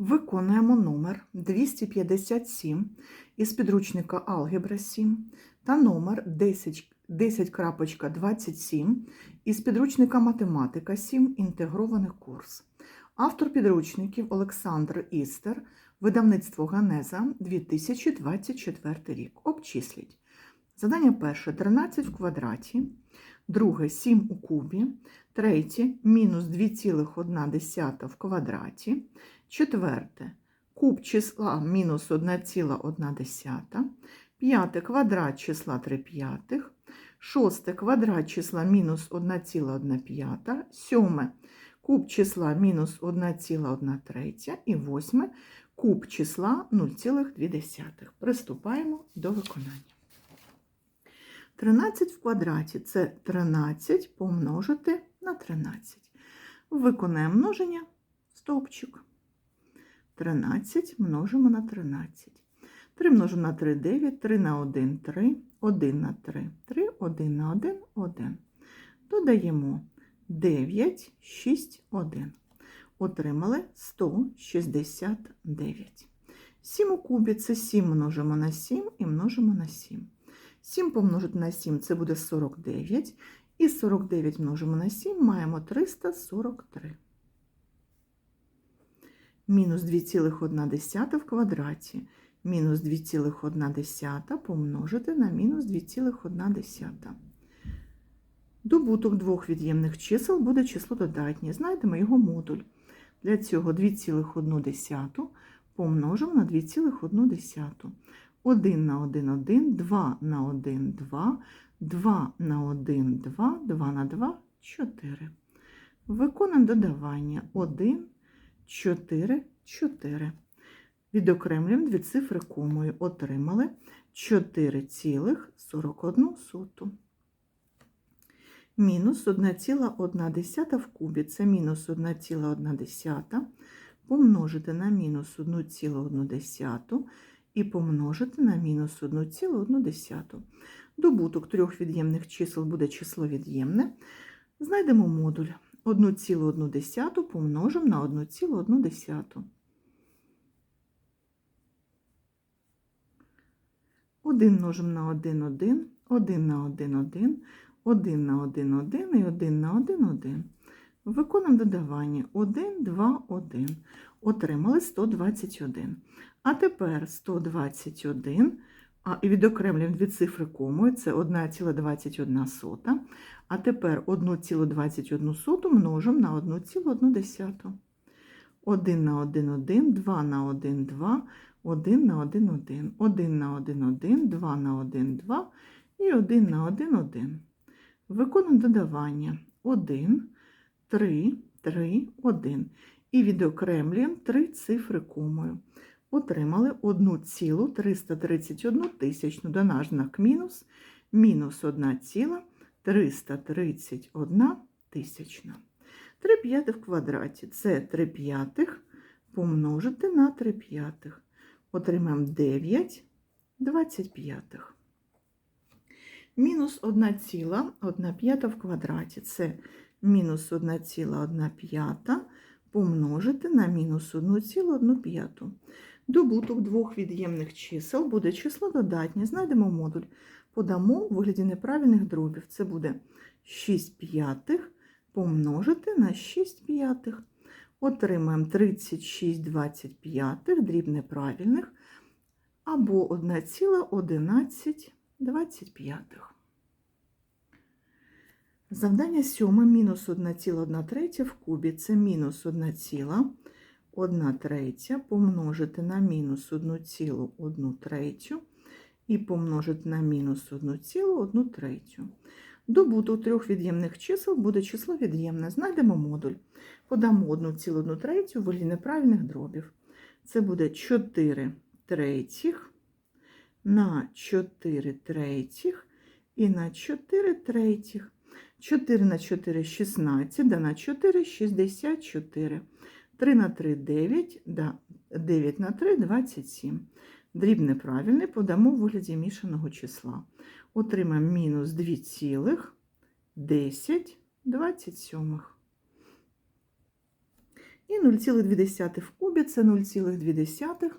Виконуємо номер 257 із підручника Алгебра 7 та номер 10 10.27 із підручника Математика 7. Інтегрований курс. Автор підручників Олександр Істер, видавництво Ганеза 2024 рік. Обчисліть. Задання перше 13 в квадраті, друге 7 у кубі, третє. Мінус 2,1 в квадраті, четверте. Куб числа мінус 1,1, п'яте. Квадрат числа 3 п'ятих, шосте. Квадрат числа мінус 1,1, сьоме. Куб числа мінус 1,1 третя. І восьме. Куб числа 0,2. Приступаємо до виконання. 13 в квадраті це 13 помножити на 13. Виконаємо множення стовпчик. 13 множимо на 13. 3 множимо на 3 9, 3 на 1 3, 1 на 3 3, 1 на 1 1. Додаємо 9, 6, 1. Отримали 169. 7 у кубі це 7 множимо на 7 і множимо на 7. 7 помножити на 7 це буде 49. І 49 множимо на 7 маємо 343. Мінус 2,1 в квадраті. Мінус 2,1 помножити на мінус 2,1. Добуток двох від'ємних чисел буде число додатнє. Знайдемо його модуль. Для цього 2,1 помножимо на 2,1. 1 на 1 1, 2 на 1 2, 2 на 1 2, 2 на 2 4. Виконуємо додавання 1, 4, 4. Відокремлюємо дві цифри комою. Отримали 4,41. Мінус 1,1 в кубі. Це мінус 1,1 помножити на мінус 1,1 і помножити на мінус 1,1. Добуток трьох від'ємних чисел буде число від'ємне. Знайдемо модуль 1,1 помножимо на 1,1. 1 множимо на 1, 1, 1 на 1, 1, 1 на 1, 1 і 1 на 1, 1. Виконуємо додавання 1, 2, 1. Отримали 121. А тепер 121, а і відокремлюємо дві цифри комою, це 1,21. А тепер 1,21 множимо на 1,1. 1 на 1, 1, 2 на 1, 2, 1 на 1, 1, 1 на 1, 1, 2 на 1, 2 і 1 на 1, 1. Виконуємо додавання 1, 3, 3, 1. І відокремлюємо три цифри комою. Отримали 1,331 тисячну. До знак мінус, мінус 1,331 тисячна. 3 п'ятих в квадраті це 3 п'ятих помножити на 3 п'ятих. Отримаємо 9 25. Мінус 1,1 п'ята в квадраті це мінус 1,1 п'ята помножити на мінус 1,1 п'яту. Добуток двох від'ємних чисел буде число додатнє. Знайдемо модуль. Подамо у вигляді неправильних дробів. Це буде 6 п'ятих помножити на 6 п'ятих. Отримаємо 36 25 дріб неправильних або 1,11 25. Завдання 7 мінус 1,1 в кубі це мінус 1,1 третя помножити на мінус 1,1 третю і помножити на мінус 1,1 третю. Добуток трьох від'ємних чисел буде число від'ємне. Знайдемо модуль. Подамо 1,1 третю в неправильних дробів. Це буде 4 третіх на 4 третіх і на 4 третіх. 4 на 4 – 16, да на 4 – 64. 3 на 3 – 9, да, 9 на 3 – 27. Дріб неправильний подамо в вигляді мішаного числа. Отримаємо мінус 2,10 27. І 0,2 в кубі це 0,2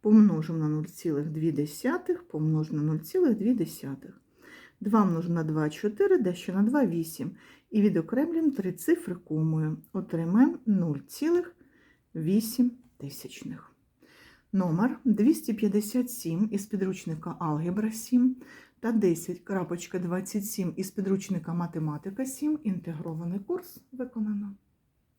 помножимо на 0,2 помножимо на 0,2. 2 множимо на 2 – 4, дещо на 2 – 8. І відокремлюємо три цифри комою. Отримаємо 0,8 тисячних. Номер 257 із підручника Алгебра 7 та 10.27 із підручника Математика 7. Інтегрований курс виконано.